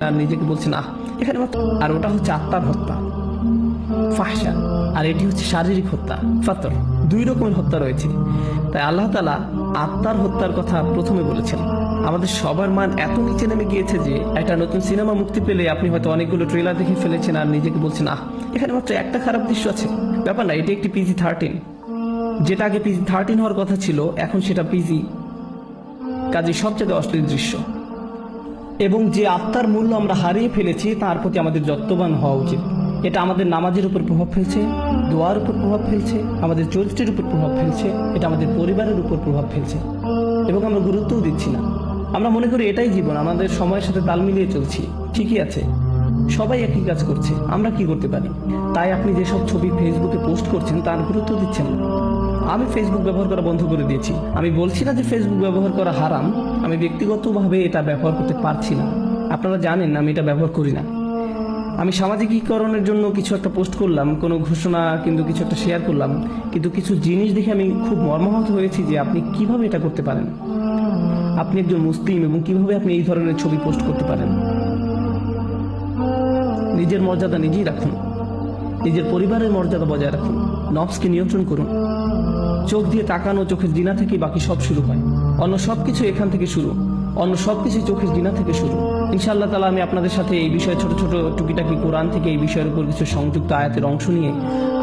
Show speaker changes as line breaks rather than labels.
আর নিজেকে বলছেন, আহ, এখানে আর ওটা হচ্ছে আত্মার হত্যা। ফাহসা আর এটি হচ্ছে শারীরিক হত্যা, ফাতর। দুই রকমের হত্যা রয়েছে। তাই আল্লাহ তালা আত্মার হত্যার কথা প্রথমে বলেছেন। আমাদের সবার মান এত নিচে নেমে গিয়েছে যে একটা নতুন সিনেমা মুক্তি পেলে আপনি হয়তো অনেকগুলো ট্রেলার দেখে ফেলেছেন আর নিজেকে বলছেন, আহ, এখানে মাত্র একটা খারাপ দৃশ্য আছে। ব্যাপার না, এটি একটি পিজি থার্টিন। যেটা আগে পিজি থার্টিন হওয়ার কথা ছিল, এখন সেটা পিজি। কাজে সবচেয়ে অশ্লীল দৃশ্য। এবং যে আত্মার মূল্য আমরা হারিয়ে ফেলেছি, তার প্রতি আমাদের যত্নবান হওয়া উচিত। এটা আমাদের নামাজের উপর প্রভাব ফেলছে, দোয়ার উপর প্রভাব ফেলছে, আমাদের চরিত্রের উপর প্রভাব ফেলছে, এটা আমাদের পরিবারের উপর প্রভাব ফেলছে। এবং আমরা গুরুত্বও দিচ্ছি না। আমরা মনে করি এটাই জীবন, আমাদের সময়ের সাথে তাল মিলিয়ে চলছি। ঠিকই আছে। সবাই একই কাজ করছে, আমরা কি করতে পারি? তাই আপনি যেসব ছবি ফেসবুকে পোস্ট করছেন তার গুরুত্ব দিচ্ছেন না। আমি ফেসবুক ব্যবহার করা বন্ধ করে দিয়েছি। আমি বলছি না যে ফেসবুক ব্যবহার করা হারাম, আমি ব্যক্তিগতভাবে এটা ব্যবহার করতে পারছি না। আপনারা জানেন আমি এটা ব্যবহার করি না। আমি সামাজিকীকরণের জন্য কিছু একটা পোস্ট করলাম, কোনো ঘোষণা কিন্তু কিছু একটা শেয়ার করলাম, কিন্তু কিছু জিনিস দেখে আমি খুব মর্মাহত হয়েছি যে আপনি কীভাবে এটা করতে পারেন। আপনি একজন মুসলিম এবং কীভাবে আপনি এই ধরনের ছবি পোস্ট করতে পারেন? নিজের মর্যাদা নিজেই রাখুন। নিজের পরিবারের মর্যাদা বজায় রাখুন। নবসকে নিয়ন্ত্রণ করুন। চোখ দিয়ে তাকানো চোখের জিনা থেকে বাকি সব শুরু হয়। অন্য সব কিছু এখান থেকে শুরু। অন্য সব কিছু চোখের জিনা থেকে শুরু। ইনশাআল্লাহ তালা আমি আপনাদের সাথে এই বিষয়ে ছোট ছোট টুকিটাকি কোরআন থেকে এই বিষয়ের উপর কিছু সংযুক্ত আয়াতের অংশ নিয়ে